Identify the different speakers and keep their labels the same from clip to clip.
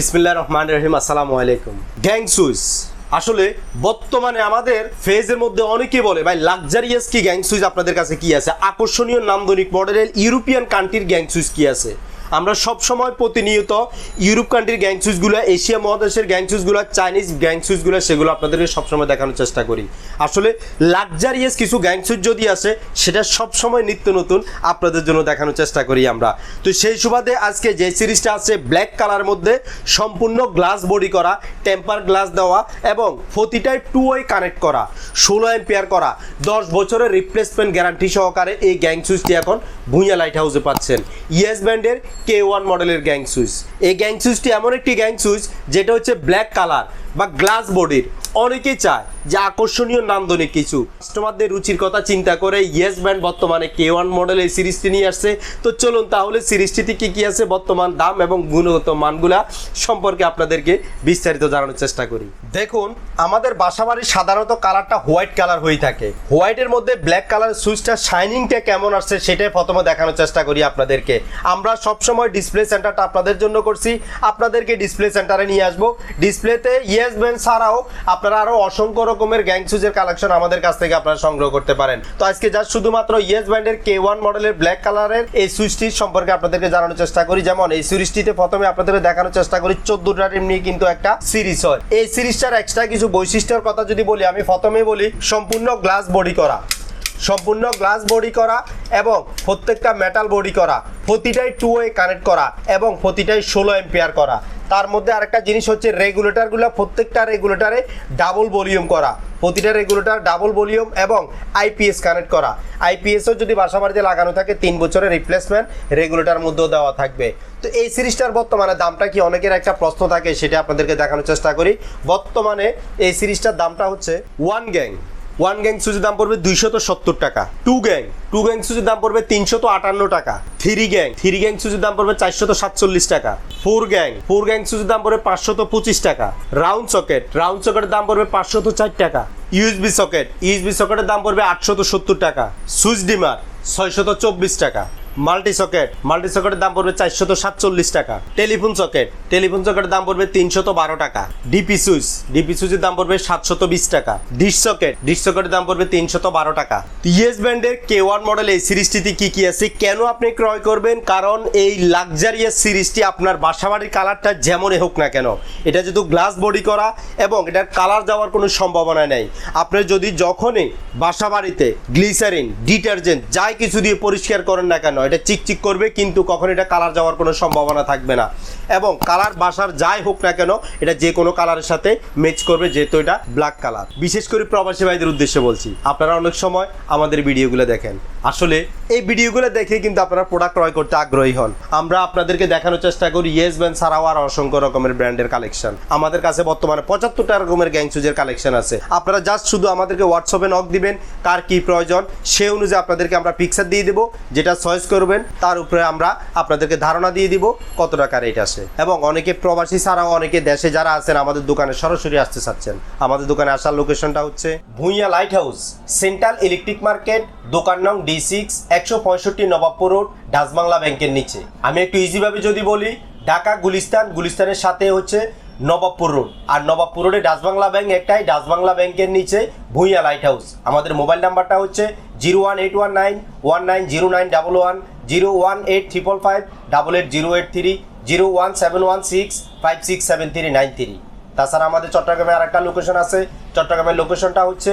Speaker 1: বিসমিল্লাহ রহমান রহিম, আসসালামু আলাইকুম। গ্যাং সুইচ আসলে বর্তমানে আমাদের ফেজের মধ্যে অনেকে বলে, ভাই লাক্সারিয়াস কি গ্যাং সুইচ আপনাদের কাছে কি আছে? আকর্ষণীয় নামদনিক মডেলের ইউরোপিয়ান কান্ট্রির গ্যাং সুইচ কি আছে? আমরা সব সময় প্রতিনিয়ত ইউরোপ কান্ট্রির গ্যাং সুইচগুলো এশিয়া মহাদেশের গ্যাং সুইচগুলো চাইনিজ গ্যাং সুইচগুলো সেগুলো আপনাদেরকে সবসময় দেখানোর চেষ্টা করি। আসলে লাক্সারিয়াস কিছু গ্যাং সুইচ যদি আসে, সেটা সবসময় নিত্য নতুন আপনাদের জন্য দেখানোর চেষ্টা করি আমরা। তো সেই সুবাদে আজকে যে সিরিজটা আছে ব্ল্যাক কালার মধ্যে সম্পূর্ণ গ্লাস বডি করা টেম্পার গ্লাস দেওয়া এবং প্রতিটায় টু ওয়ে কানেক্ট করা, ষোলো এম্পিয়ার করা, দশ বছরের রিপ্লেসমেন্ট গ্যারান্টি সহকারে এই গ্যাং সুইচটি এখন ভুঁইয়া লাইট হাউসে পাচ্ছেন। ইয়েস ব্যান্ডের কে ওয়ান মডেলের গ্যাং সুইচ এই গ্যাং সুইচটি এমন একটি গ্যাং সুইচ যেটা হচ্ছে ব্ল্যাক কালার বা গ্লাস বডির অনেকেই চায় যে আকর্ষণীয় নান্দনিক কিছু। কাস্টমারদের রুচির কথা চিন্তা করে ইয়েস ব্যান্ড বর্তমানে কে ওয়ান মডেল এই সিরিজটি নিয়ে আসছে। তো চলুন তাহলে সিরিজটিতে কী কী আছে, বর্তমান দাম এবং গুণগত মানগুলা সম্পর্কে আপনাদেরকে বিস্তারিত জানানোর চেষ্টা করি। দেখুন, আমাদের বাসাবাড়ির সাধারণত কালারটা হোয়াইট কালার হয়ে থাকে। হোয়াইটের মধ্যে ব্ল্যাক কালার সুইচটা শাইনিংটা কেমন আসছে সেটাই প্রথমে দেখানোর চেষ্টা করি আপনাদেরকে। আমরা সবসময় ডিসপ্লে সেন্টারটা আপনাদের জন্য করছি। আপনাদেরকে ডিসপ্লে সেন্টারে নিয়ে আসব। ডিসপ্লেতে ইয়েস ব্যান্ড ছাড়াও আপনারা আরও অসংখ্য রকমের গ্যাং সুজের কালেকশন আমাদের কাছ থেকে আপনারা সংগ্রহ করতে পারেন। তো আজকে যা শুধুমাত্র ইয়েস ব্যান্ডের কে ওয়ান মডেলের ব্ল্যাক কালারের এই সুইচটির সম্পর্কে আপনাদেরকে জানানোর চেষ্টা করি। যেমন এই সিরিজটিতে প্রথমে আপনাদের দেখানোর চেষ্টা করি, চোদ্দটা টিম নিয়ে কিন্তু একটা সিরিজ হয়। এই সিরিজটার এক্সট্রা কিছু বৈশিষ্ট্যের কথা যদি বলি, আমি প্রথমেই বলি, সম্পূর্ণ গ্লাস বডি করা। সম্পূর্ণ গ্লাস বডি করা এবং প্রত্যেকটা মেটাল বডি করা, প্রতিটাই টু ওয়ে কানেক্ট করা এবং প্রতিটাই ষোলো এম্পিয়ার করা। তার মধ্যে আরেকটা জিনিস হচ্ছে রেগুলেটরগুলো প্রত্যেকটা রেগুলেটরে ডাবল ভলিউম করা। প্রতিটা রেগুলেটর ডাবল ভলিউম এবং আইপিএস কানেক্ট করা। আইপিএসও যদি বাসা বাড়িতে লাগানো থাকে, তিন বছরের রিপ্লেসমেন্ট রেগুলেটর মধ্যেও দেওয়া থাকবে। তো এই সিরিজটার বর্তমানে দামটা কি অনেকের একটা প্রশ্ন থাকে, সেটা আপনাদেরকে দেখানোর চেষ্টা করি। বর্তমানে এই সিরিজটার দামটা হচ্ছে ওয়ান গ্যাং ওয়ান গ্যাং সুজির দাম পড়বে দুইশত সত্তর টাকা। টু গ্যাং টু গ্যাং সুজের দাম পড়বে তিনশত আটান্ন টাকা। থ্রি গ্যাং থ্রি গ্যাং সুজির দাম পড়বে চারশত সাতচল্লিশ টাকা। ফোর গ্যাং ফোর গ্যাং সুজের দাম পড়বে পাঁচশত পঁচিশ টাকা। রাউন্ড সকেট রাউন্ড সকেটের দাম পড়বে পাঁচশত চার টাকা। ইউএসবি সকেট ইউএসবি সকেটের দাম পড়বে আটশত সত্তর টাকা। সুইচ ডিমার ছয়শত চব্বিশ টাকা। Multi socket. মাল্টি সকেটের দাম পড়বে চারশত সাতচল্লিশ টাকা। Telephone socket. টেলিফোন সকেটের দাম পড়বে তিনশত বারো টাকা। DP switch. ডিপি সুইচের দাম পড়বে সাতশত বিশ টাকা। Dish socket. ডিশ সকেটের দাম পড়বে তিনশত বারো টাকা। ইয়েস ব্র্যান্ডের কে ওয়ান মডেল এই সিরিজটিতে কি কি আছে, কেন আপনি ক্রয় করবেন? কারণ এই লাক্সারিয়াস সিরিজটি আপনার বাসাবাড়ির কালারটা যেমনই হোক না কেন, এটা যেহেতু গ্লাস বডি করা এবং এটার কালার যাওয়ার কোনো সম্ভাবনা নেই। আপনি যদি যখনই বাসাবাড়িতে গ্লিসারিন ডিটারজেন্ট যাই কিছু দিয়ে পরিষ্কার করেন না কেন এটা চিকচিক করবে, কিন্তু কখন এটা কালার যাওয়ার কোনো সম্ভাবনা থাকবে না। এবং কালার বাসার যাই হোক না কেন, এটা যে কোনো কালারের সাথে ম্যাচ করবে, যেহেতু এটা ব্ল্যাক কালার বিশেষ করে প্রবাসী ভাইদের উদ্দেশ্যে বলছি, আপনারা অনেক সময় আমাদের ভিডিওগুলো দেখেন। আসলে এই ভিডিওগুলো দেখে কিন্তু আপনারা প্রোডাক্ট ক্রয় করতে আগ্রহী হন। আমরা আপনাদেরকে দেখানোর চেষ্টা করি ইয়েস ব্যান্ড ছাড়াও আর অসংখ্য রকমের ব্র্যান্ডের কালেকশন আমাদের কাছে বর্তমানে পঁচাত্তরটা রকমের গ্যাং সুজের কালেকশন আছে। আপনারা জাস্ট শুধু আমাদেরকে হোয়াটসঅ্যাপে নক দিবেন, কার কি প্রয়োজন, সে অনুযায়ী আপনাদেরকে আমরা পিকচার দিয়ে দেবো, যেটা চয়েস করবেন, তার উপরে আমরা আপনাদেরকে ধারণা দিয়ে দিব কত টাকা রেট আছে। এবং অনেকে প্রবাসী ছাড়াও অনেকে দেশে যারা আছেন, আমাদের দোকানে সরাসরি আসতে চাচ্ছেন। আমাদের দোকানে আসার লোকেশনটা হচ্ছে Bhuiyan light house central electric market দোকান নং ডি সিক্স একশো পঁয়ষট্টি নবাবপুর রোড ডাচবাংলা ব্যাংকের নিচে। আমি একটু ইজিভাবে যদি বলি, ঢাকা, গুলিস্তান, গুলিস্তানের সাথে হচ্ছে নবাবপুর রোড। আর নবাবপুর রোডে ডাচবাংলা ব্যাংক একটাই ডাচবাংলা ব্যাংকের নিচে ভুঁইয়া লাইট হাউস আমাদের মোবাইল নাম্বারটা হচ্ছে zero one eight one nine one nine zero nine double one, zero one eight triple five, double eight zero eight three, zero one seven one six, five six seven three, nine three. তাছাড়া আমাদের চট্টগ্রামে আরেকটা location আছে। চট্টগ্রামের লোকেশনটা হচ্ছে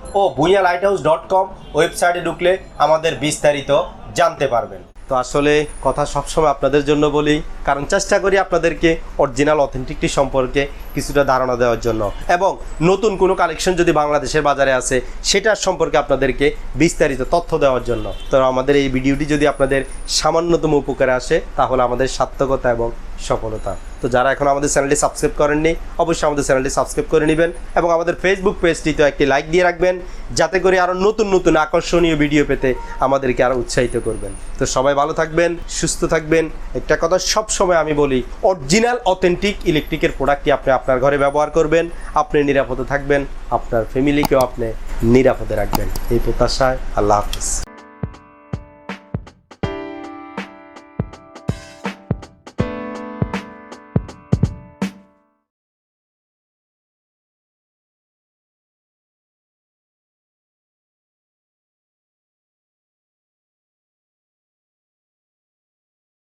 Speaker 1: ও Bhuiyan light house dot com ওয়েবসাইটে ঢুকলে আমাদের বিস্তারিত জানতে পারবেন। তো আসলে কথা সবসময় আপনাদের জন্য বলি, কারণ চেষ্টা করি আপনাদেরকে অরিজিনাল অথেন্টিকটি সম্পর্কে কিছুটা ধারণা দেওয়ার জন্য। এবং নতুন কোনো কালেকশন যদি বাংলাদেশের বাজারে আছে সেটার সম্পর্কে আপনাদেরকে বিস্তারিত তথ্য দেওয়ার জন্য। তো আমাদের এই ভিডিওটি যদি আপনাদের সামান্যতম উপকারে আসে, তাহলে আমাদের সার্থকতা এবং সফলতা। তো যারা এখন আমাদের চ্যানেলটি সাবস্ক্রাইব করেননি, অবশ্যই আমাদের চ্যানেলটি সাবস্ক্রাইব করে নেবেন এবং আমাদের ফেসবুক পেজটিতে একটি লাইক দিয়ে রাখবেন, যাতে করে আরও নতুন নতুন আকর্ষণীয় ভিডিও পেতে আমাদেরকে আরও উৎসাহিত করবেন। তো সবাই ভালো থাকবেন, সুস্থ থাকবেন। একটা কথা সব সময় আমি বলি অরিজিনাল অথেন্টিক ইলেকট্রিকের প্রোডাক্টটি আপনি আপনার ঘরে ব্যবহার করবেন, আপনি নিরাপদে থাকবেন, আপনার ফ্যামিলিকেও আপনি নিরাপদে রাখবেন। এই প্রত্যাশায় আল্লাহ হাফিজ।